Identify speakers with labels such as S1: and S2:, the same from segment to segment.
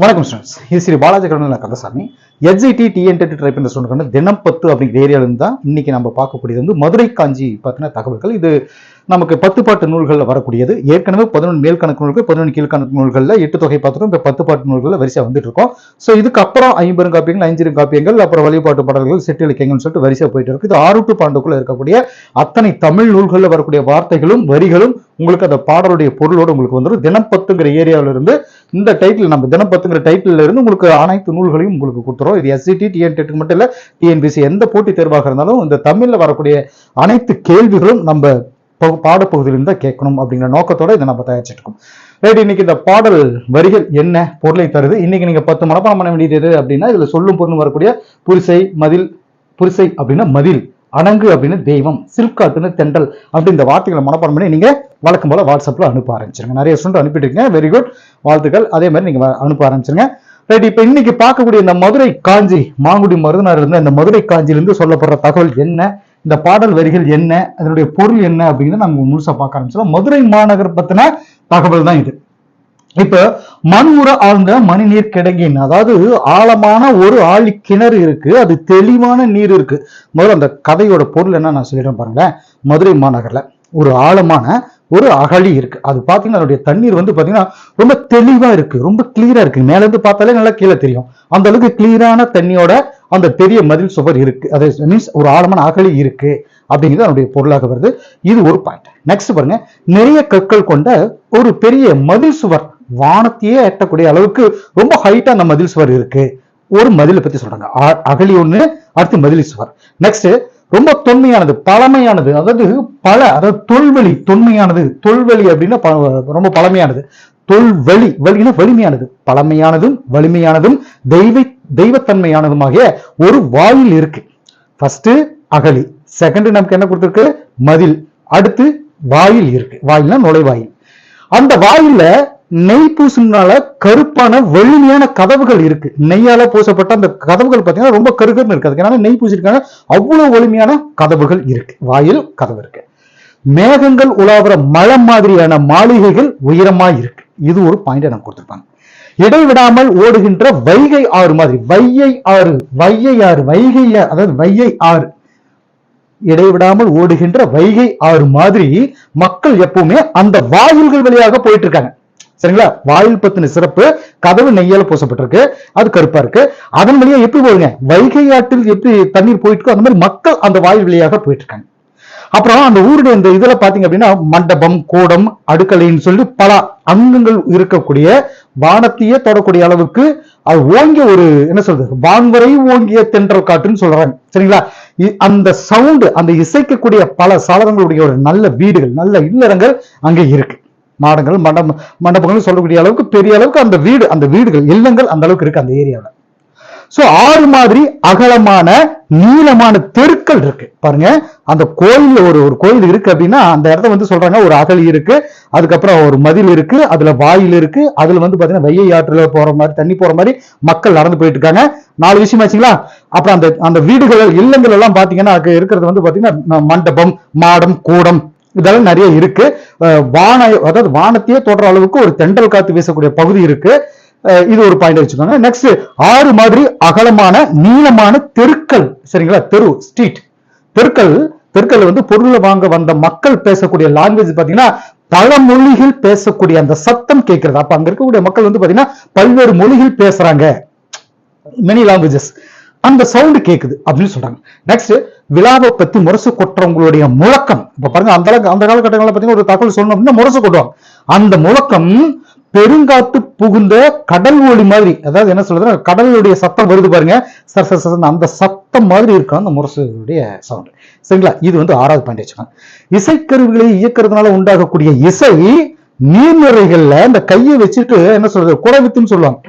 S1: வணக்கம் ஸ்டூடெண்ட்ஸ் இது Shri Balaji Karuna Kandasamy. S I D T N D try பண்ணுற student தினம் பத்து அப்படிங்கிற ஏரியால இருந்து தான் இன்னைக்கு நம்ம பார்க்கக்கூடியது வந்து மதுரை காஞ்சி பற்றின தகவல்கள். இது நமக்கு பத்து பாட்டு நூல்களில் வரக்கூடியது. ஏற்கனவே பதினொன்று மேல் கணக்கு நூல்கள் பதினொன்று கீழ்கணக்கு நூல்களில் எட்டு தொகை பார்த்துட்டோம் இப்போ பத்து பாட்டு நூல்களில் வரிசையாக வந்துட்டு இருக்கோம் ஸோ இதுக்கு அப்புறம் ஐம்பெரும் காப்பியங்கள் ஐஞ்சிரும் காப்பியங்கள் அப்புறம் வழிபாட்டு பாடல்கள் செட்டிலிக்கைங்கள்னு சொல்லிட்டு வரிசையாக போயிட்டு இருக்கு. இது ஆறு டு பாண்டுக்குள்ள இருக்கக்கூடிய அத்தனை தமிழ் நூல்களில் வரக்கூடிய வார்த்தைகளும் வரிகளும் உங்களுக்கு அந்த பாடலுடைய பொருளோடு உங்களுக்கு வந்துடும் தினப்பத்துங்கிற ஏரியாவிலிருந்து இந்த டைட்டில் நம்ம தினப்பத்துங்கிற டைட்டில் இருந்து உங்களுக்கு அனைத்து நூல்களையும் உங்களுக்கு கொடுத்துரும் இது எஸ்சிடி டிஎன்டெட் மட்டும் இல்லை டிஎன்பிசி எந்த போட்டி தேர்வாக இருந்தாலும் இந்த தமிழில் வரக்கூடிய அனைத்து கேள்விகளும் நம்ம பாடப்பகுதியிலிருந்து தான் கேட்கணும் அப்படிங்கிற நோக்கத்தோட இதை நம்ம தயாரிச்சிட்டு இருக்கோம் ரைட் இன்னைக்கு இந்த பாடல் வரிகள் என்ன பொருளை தருது? இன்னைக்கு நீங்க பத்து மனப்பாடம் பண்ண வேண்டியது எது அப்படின்னா இதுல சொல்லும் பொருளும் வரக்கூடிய புரிசை மதில் புரிசை அப்படின்னா மதில் அணங்கு அப்படின்னு தெய்வம் சில்காட்டுன்னு தெண்டல் அப்படி இந்த வார்த்தைகளை மனப்பாடம் பண்ணி நீங்கள் வழக்கம் போல் வாட்ஸ்அப்பில் அனுப்ப ஆரம்பிச்சிருங்க. நிறைய ஸ்டூடெண்ட் அனுப்பிட்டு இருக்கீங்க வெரி குட் வாழ்த்துக்கள். அதே மாதிரி நீங்க வ- அனுப்ப ஆரம்பிச்சிருங்க. ரைட் இப்போ இன்னைக்கு பார்க்கக்கூடிய இந்த மதுரை காஞ்சி மாங்குடி மருதனார் இருந்த இந்த மதுரை காஞ்சியிலிருந்து சொல்லப்படுற தகவல் என்ன? இந்த பாடல் வரிகள் என்ன அதனுடைய பொருள் என்ன அப்படிங்கிறத நம்ம முழுசா பார்க்க ஆரம்பிச்சோம் மதுரை மாநகர் பத்தின தகவல் தான் இது. இப்ப மண்முற ஆழ்ந்த மணிநீர் கிடங்கின் அதாவது ஆழமான ஒரு ஆழி கிணறு இருக்கு அது தெளிவான நீர் இருக்கு. முதல்ல அந்த கதையோட பொருள் என்ன நான் சொல்லிடுறேன் பாருங்களேன். மதுரை மாநகர்ல ஒரு ஆழமான ஒரு அகழி இருக்கு. அது பாத்தீங்கன்னா அதனுடைய தண்ணீர் வந்து பாத்தீங்கன்னா ரொம்ப தெளிவா இருக்கு ரொம்ப கிளியரா இருக்கு. மேல இருந்து பார்த்தாலே நல்லா கீழே தெரியும். அந்த அளவுக்கு கிளியரான தண்ணியோட அந்த பெரிய மதில் சுவர் இருக்கு. அது மீன்ஸ் ஒரு ஆழமான அகழி இருக்கு அப்படிங்கிறது அதனுடைய பொருளாக வருது. இது ஒரு பாயிண்ட் நெக்ஸ்ட் பாருங்க. நிறைய கற்கள் கொண்ட ஒரு பெரிய மதில் சுவர் வானத்தையே எட்டக்கூடிய அளவுக்கு ரொம்ப ஹைட்டா அந்த மதில் சுவர் இருக்கு. ஒரு மதிலை பத்தி சொல்றாங்க. அ- அகழி ஒண்ணு அடுத்து மதில் சுவர். நெக்ஸ்ட் ரொம்ப தொன்மையானது பழமையானது அதாவது பல அதாவது தொல்வெளி தொன்மையானது. தொல்வெளி அப்படின்னா ரொம்ப பழமையானது. தொல்வெளி வழினா வலிமையானது. பழமையானதும் வலிமையானதும் தெய்வ தெய்வத்தன்மையானதுமாகிய ஒரு வாயில் இருக்கு. ஃபர்ஸ்ட் அகழி செகண்ட் நமக்கு என்ன கொடுத்துருக்கு? மதில். அடுத்து வாயில் இருக்கு. வாயில்னா நுழைவாயில். அந்த வாயில நெய் பூசினால கருப்பான வலிமையான கதவுகள் இருக்கு. நெய்யால பூசப்பட்ட அந்த கதவுகள் பார்த்தீங்கன்னா ரொம்ப கருகருன்னு இருக்கு. அதுக்கு நெய் பூசிருக்காங்க? அவ்வளவு வலிமையான கதவுகள் இருக்கு. வாயில் கதவு இருக்கு. மேகங்கள் உலாவுற மழை மாதிரியான மாளிகைகள் உயரமா இருக்கு. இது ஒரு பாயிண்ட் எனக்கு கொடுத்துருப்பாங்க. இடைவிடாமல் ஓடுகின்ற வைகை ஆறு மாதிரி. வையை ஆறு வையை ஆறு வைகை ஆறு, அதாவது வையை ஆறு. இடைவிடாமல் ஓடுகின்ற வைகை ஆறு மாதிரி மக்கள் எப்பவுமே அந்த வாயில்கள் வழியாக போயிட்டு இருக்காங்க சரிங்களா? வாயில் பத்தின சிறப்பு கதவு நெய்யால பூசப்பட்டிருக்கு அது கருப்பா இருக்கு. அதன் வழியா எப்படி போடுங்க வைகை ஆற்றில் எப்படி தண்ணீர் போயிட்டு இருக்கோ அந்த மாதிரி மக்கள் அந்த வாயில் வழியாக போயிட்டு இருக்காங்க அப்புறம் அந்த ஊருடைய இந்த இதுல பாத்தீங்க அப்படின்னா மண்டபம் கூடம் அடுக்கலைன்னு சொல்லி பல அங்கங்கள் இருக்கக்கூடிய வானத்தையே தொடக்கூடிய அளவுக்கு அது ஓங்கிய ஒரு என்ன சொல்றது வான்வரை ஓங்கிய தென்றல் காற்றுன்னு சொல்றாங்க. சரிங்களா? அந்த சவுண்டு அந்த இசைக்கக்கூடிய பல சாதனங்களுடைய ஒரு நல்ல வீடுகள் நல்ல இல்லறங்கள் அங்கே இருக்கு. மாடங்கள் மண்டபம் மண்டபங்கள் சொல்லக்கூடிய அளவுக்கு பெரிய அளவுக்கு அந்த வீடு அந்த வீடுகள் இல்லங்கள் அந்த அளவுக்கு இருக்கு அந்த ஏரியாவில். சோ ஆறு மாதிரி அகலமான நீளமான தெருக்கள் இருக்கு. பாருங்க அந்த கோயில் ஒரு ஒரு கோயில் இருக்கு அப்படின்னா அந்த இடத்த வந்து சொல்றாங்க ஒரு அகழி இருக்கு அதுக்கப்புறம் ஒரு மதில் இருக்கு அதுல வாயில் இருக்கு அதுல வந்து பாத்தீங்கன்னா வையை ஆற்றுல போற மாதிரி தண்ணி போற மாதிரி மக்கள் நடந்து போயிட்டு இருக்காங்க. நாலு விஷயம் ஆச்சுங்களா? அப்புறம் அந்த அந்த வீடுகள் இல்லங்கள் எல்லாம் பாத்தீங்கன்னா இருக்கிறது வந்து பாத்தீங்கன்னா மண்டபம் மாடம் கூடம் இதெல்லாம் நிறைய இருக்கு. வான அதாவது வானத்தையே தொடர அளவுக்கு ஒரு தென்றல் காத்து வீசக்கூடிய பகுதி இருக்கு. இது ஒரு பாயிண்ட் வச்சுக்கோங்க நெக்ஸ்ட் ஆறு மாதிரி அகலமான நீளமான தெருக்கள். சரிங்களா? தெரு ஸ்ட்ரீட் தெருக்கள் தெருக்கள் வந்து பொருளை வாங்க வந்த மக்கள் பேசக்கூடிய லாங்குவேஜ் பாத்தீங்கன்னா பல மொழிகள் பேசக்கூடிய அந்த சத்தம் கேட்கிறது. அப்ப அங்க இருக்கக்கூடிய மக்கள் வந்து பாத்தீங்கன்னா பல்வேறு மொழிகள் பேசுறாங்க. மெனி லாங்குவேஜஸ் அந்த சவுண்ட் கேக்குது அப்படின்னு சொல்றாங்க. நெக்ஸ்ட் விழாவை பத்தி முரசு கொட்டுறவங்களுடைய முழக்கம். இப்ப பாருங்க அந்த அளவுக்கு அந்த காலகட்டங்களில் பார்த்தீங்கன்னா ஒரு தகவல் சொல்லணும் அப்படின்னா முரசு கொட்டுவாங்க. அந்த முழக்கம் பெருங்காத்து புகுந்த கடல் ஒளி மாதிரி அதாவது என்ன சொல்றது கடலுடைய சத்தம் வருது பாருங்க. சர் சர் சர் அந்த சத்தம் மாதிரி இருக்கும் அந்த முரசுடைய சவுண்ட் சரிங்களா? இது வந்து ஆறாவது பாயிண்ட் வச்சுக்கோங்க. இசைக்கருவிகளை இயக்கிறதுனால உண்டாகக்கூடிய இசை நீர்நிறைகள்ல இந்த கையை வச்சுட்டு என்ன சொல்றது குடவித்துன்னு சொல்லுவாங்க.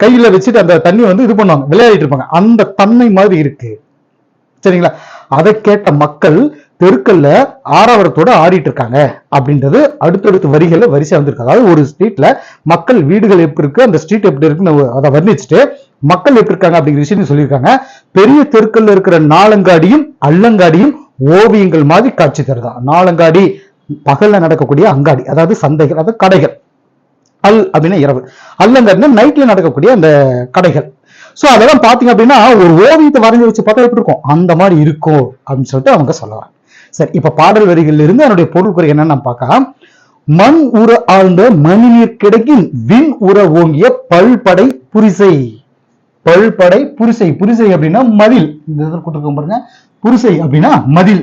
S1: கையில வச்சுட்டு அந்த தண்ணி வந்து இது பண்ணுவாங்க விளையாடிட்டு இருப்பாங்க. அந்த தன்மை மாதிரி இருக்கு. சரிங்களா? அதை கேட்ட மக்கள் தெருக்கல்ல ஆரவாரத்தோட ஆடிட்டு இருக்காங்க அப்படின்றது அடுத்தடுத்த வரிகள்ல வரிசையா வந்திருக்கு. அதாவது ஒரு ஸ்ட்ரீட்ல மக்கள் வீடுகள் எப்படி இருக்கு அந்த ஸ்ட்ரீட் எப்படி இருக்குன்னு அதை வர்ணிச்சுட்டு மக்கள் எப்படி இருக்காங்க அப்படிங்கிற விஷயம் சொல்லியிருக்காங்க. பெரிய தெருக்கல்ல இருக்கிற நாளங்காடியும் அல்லங்காடியும் ஓவியங்கள் மாதிரி காட்சி தருதான் நாலங்காடி பகல்ல நடக்கக்கூடிய அங்காடி அதாவது சந்தைகள் அதாவது கடைகள். அல் அப்படின்னா இரவு. அல்லங்காடினா நைட்ல நடக்கக்கூடிய அந்த கடைகள். சோ அதெல்லாம் பாத்தீங்க அப்படின்னா ஒரு ஓவியத்தை வரைஞ்சி வச்சு பார்த்தா எப்படி இருக்கும்? அந்த மாதிரி இருக்கும் அப்படின்னு சொல்லிட்டு அவங்க சொல்லலாம் சரி இப்ப பாடல் வரிகளில் இருந்து அதனுடைய பொருள் குறை என்னன்னு நம்ம பார்க்கலாம். மண் உற ஆழ்ந்த மணிநீர் கிடைக்கின் விண் உற ஓங்கிய பல்படை புரிசை. பல்படை புரிசை. புரிசை அப்படின்னா மதில். இந்த இதில் பாருங்க. புரிசை அப்படின்னா மதில்.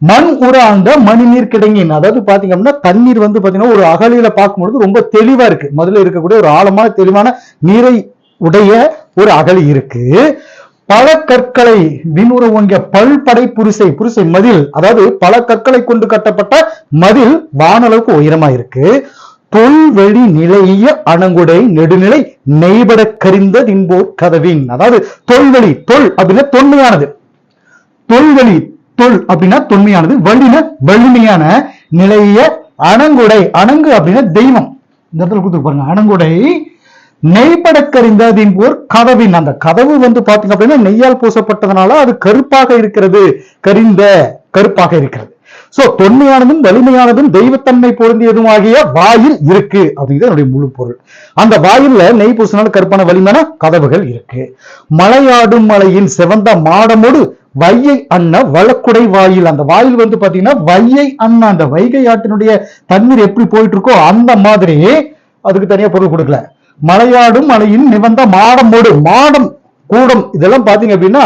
S1: மண் உற ஆழ்ந்த மணிநீர் கிடங்கின் அதாவது பாத்தீங்க அப்படின்னா தண்ணீர் வந்து பாத்தீங்கன்னா ஒரு அகலியில பார்க்கும்பொழுது ரொம்ப தெளிவா இருக்கு. முதல்ல இருக்கக்கூடிய ஒரு ஆழமான தெளிவான நீரை உடைய ஒரு அகழி இருக்கு. பல கற்களை விண்ணுற ஓங்கிய பல்படை புரிசை புரிசை மதில் அதாவது பல கற்களை கொண்டு கட்டப்பட்ட மதில் வானளவுக்கு உயரமா இருக்கு தொல்வெளி நிலைய அணங்குடை நெடுநிலை நெய்பட கரிந்த தின்போர் கதவின். அதாவது தொல்வெளி தொல் அப்படின்னா தொன்மையானது. தொல்வெளி தொல் அப்படின்னா தொன்மையானது. வலின வலிமையான நிலைய அணங்குடை. அணங்கு அப்படின்னா தெய்வம். இந்த இடத்துல கொடுத்து பாருங்க அணங்குடை நெய்படக்கறிந்ததின் போர் கதவின் அந்த கதவு வந்து பாத்தீங்க அப்படின்னா நெய்யால் பூசப்பட்டதுனால அது கருப்பாக இருக்கிறது கரிந்த கருப்பாக இருக்கிறது. சோ தொன்மையானதும் வலிமையானதும் தெய்வத்தன்மை பொருந்தியதும் ஆகிய வாயில் இருக்கு. அப்படிங்கிறது என்னுடைய முழு பொருள். அந்த வாயில்ல நெய் பூசினால கருப்பான வலிமையான கதவுகள் இருக்கு. மலையாடும் மலையின் சிவந்த மாடமோடு வையை அண்ண வழக்குடை வாயில். அந்த வாயில் வந்து பாத்தீங்கன்னா வையை அண்ண அந்த வைகை ஆட்டினுடைய தண்ணீர் எப்படி போயிட்டு இருக்கோ அந்த மாதிரி அதுக்கு தனியா பொருள் கொடுக்கல. மலையாடும் மலையின் நிவந்த மாடமோடு மாடம் கூடம். இதெல்லாம் பாத்தீங்க அப்படின்னா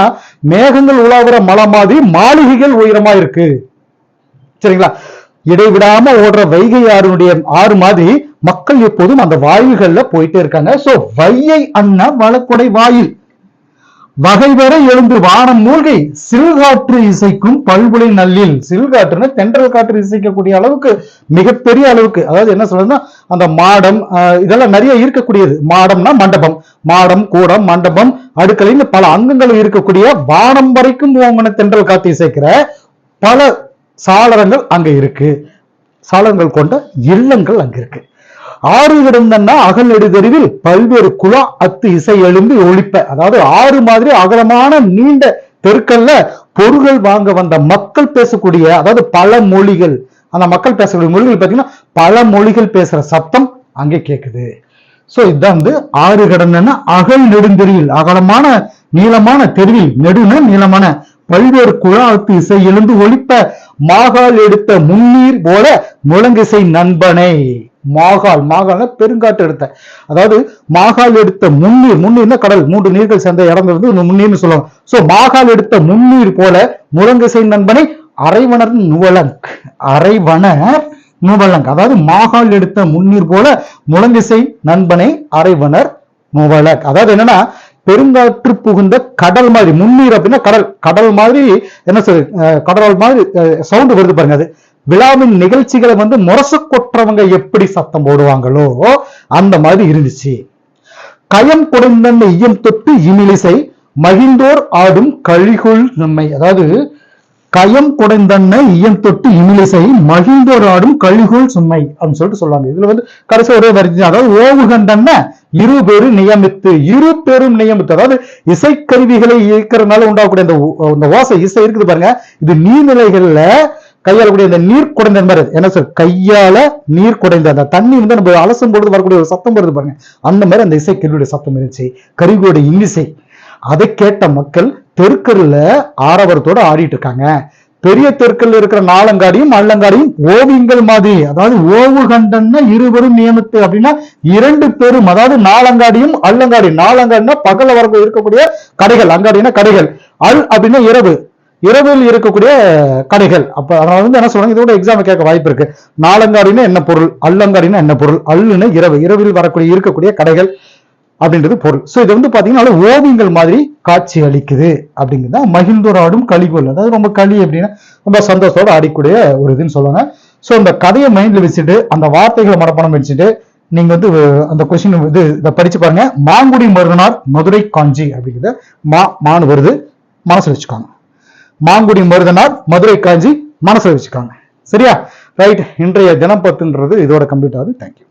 S1: மேகங்கள் உலாவுற மலை மாதிரி மாளிகைகள் உயரமா இருக்கு. சரிங்களா? இடைவிடாம ஓடுற வைகை ஆறுனுடைய ஆறு மாதிரி மக்கள் எப்போதும் அந்த வாயில்கள்ல போயிட்டே இருக்காங்க. சோ வையை அண்ணா வழக்குடை வாயில். வகைவரை எழுந்து வானம் மூழ்கை. சிறுகாற்று இசைக்கும் பல்புலை நல்லில். சிறுகாற்றுனா தென்றல் காற்று இசைக்கக்கூடிய அளவுக்கு மிகப்பெரிய அளவுக்கு. அதாவது என்ன சொல்றதுன்னா அந்த மாடம் ஆஹ், இதெல்லாம் நிறைய இருக்கக்கூடியது. மாடம்னா மண்டபம். மாடம் கூடம் மண்டபம் அடுக்கலின்னு பல அங்கங்கள் இருக்கக்கூடிய வானம் வரைக்கும் ஓங்கின தென்றல் காத்து இசைக்கிற பல சாளரங்கள் அங்க இருக்கு. சாளரங்கள் கொண்ட இல்லங்கள் அங்க இருக்கு. ஆறு கிடந்தன்னா அகல் நெடுதெருவில் பல்வேறு குலா அத்து இசை எழும்பி ஒழிப்ப. அதாவது ஆறு மாதிரி அகலமான நீண்ட தெருக்கல்ல பொருள்கள் வாங்க வந்த மக்கள் பேசக்கூடிய அதாவது பல மொழிகள். அந்த மக்கள் பேசக்கூடிய மொழிகள் பார்த்தீங்கன்னா பல மொழிகள் பேசுற சத்தம் அங்கே கேட்குது சோ இதுதான் வந்து ஆறு கடந்தன்னா அகல் நெடுந்தெருவில் அகலமான நீளமான தெருவில் நெடுன நீளமான பல்வேறு குழாத்து இசை எழுந்து ஒழிப்ப மாகால் எடுத்த முன்னீர் போல முழங்கிசை நண்பனை. மாகால் மாகால்னா பெருங்காட்டு எடுத்த. அதாவது மாகால் எடுத்த முன்னீர் முன்னீர்னா கடல் மூன்று நீர்கள் சேர்ந்த இடம் இருந்து இந்த முன்னீர்னு சொல்லுவாங்க. சோ மாகால் எடுத்த முன்னீர் போல முழங்கிசை நண்பனை அரைவணர் நுவலங்க் அரைவணர் நுவலங்க். அதாவது மாகால் எடுத்த முன்னீர் போல முழங்கிசை நண்பனை அரைவணர் நுவலக் அதாவது என்னன்னா பெருங்காற்று புகுந்த கடல் மாதிரி முன்னீர் அப்படின்னா கடல். கடல் மாதிரி என்ன சொல் கடல் மாதிரி சவுண்ட் வருது பாருங்க அது. விழாவின் நிகழ்ச்சிகளை வந்து முரசு கொற்றவங்க எப்படி சத்தம் போடுவாங்களோ அந்த மாதிரி இருந்துச்சு. கயம் குடைந்த ஐயம் தொட்டு இமிலிசை மகிழ்ந்தோர் ஆடும் கழிகுள் நம்மை. அதாவது கயம் குடைந்தன்ன இயம் தொட்டு இமிலிசை மகிழ்ந்தோர் ஆடும் கழிகுள் சும்மை அப்படின்னு சொல்லிட்டு சொல்லுவாங்க. இதுல வந்து கடைசி ஒரே வரிஞ்சு அதாவது ஓவுகண்டன்ன இரு பெரும் நியமித்து இரு பெரும் நியமித்து அதாவது இசைக்கருவிகளை இயக்கிறதுனால உண்டாகக்கூடிய அந்த ஓ- அந்த ஓசை இசை இருக்குது பாருங்க. இது நீர்நிலைகள்ல கையாளக்கூடிய அந்த நீர் குடைந்த மாதிரி என்ன சார் கையால நீர் குடைந்த அந்த தண்ணி வந்து நம்ம அலசும் பொழுது வரக்கூடிய ஒரு சத்தம் வருது பாருங்க. அந்த மாதிரி அந்த இசைக்கருவியுடைய சத்தம் இருந்துச்சு. கருவியோட இன்னிசை. அதை கேட்ட மக்கள் தெருக்கல்ல ஆரவரத்தோட ஆடிட்டு இருக்காங்க. பெரிய தெருக்கல்ல இருக்கிற நாளங்காடியும் அள்ளங்காடியும் ஓவியங்கள் மாதிரி. அதாவது ஓவு கண்டன்னா இருவரும் நியமித்து அப்படின்னா இரண்டு பேரும் அதாவது நாளங்காடியும் அள்ளங்காடி நாலங்காடினா பகல வர இருக்கக்கூடிய கடைகள். அங்காடினா கடைகள். அல் அப்படின்னா இரவு. இரவில் இருக்கக்கூடிய கடைகள். அப்ப அதனால வந்து என்ன சொல்றாங்க? இதோட எக்ஸாம் கேட்க வாய்ப்பு இருக்கு. நாலங்காடினா என்ன பொருள்? அள்ளங்காடினா என்ன பொருள்? அல்லுன்னா இரவு. இரவில் வரக்கூடிய இருக்கக்கூடிய கடைகள். அப்படின்றது பொருள். ஸோ இது வந்து பார்த்தீங்கன்னா ஓவியங்கள் மாதிரி காட்சி அளிக்குது அப்படிங்கிறது மகிழ்ந்தோராடும் மகிழ்ந்தோர் அதாவது ரொம்ப களி அப்படின்னா ரொம்ப சந்தோஷத்தோட ஆடிக்கூடிய ஒரு இதுன்னு சொல்லுவாங்க. ஸோ அந்த கதையை மைண்டில் வச்சுட்டு அந்த வார்த்தைகளை மனப்பாடம் வச்சுட்டு நீங்க வந்து அந்த கொஸ்டின் இது இதை படிச்சு பாருங்க. மாங்குடி மருதனார் மதுரை காஞ்சி அப்படிங்கிறத மா மானு வருது. மனசுல வச்சுக்காங்க. மாங்குடி மருதனார் மதுரை காஞ்சி மனசுல வச்சுக்கோங்க. சரியா? ரைட் இன்றைய தினப்பத்துன்றது இதோட கம்ப்ளீட் ஆகுது. தேங்க்யூ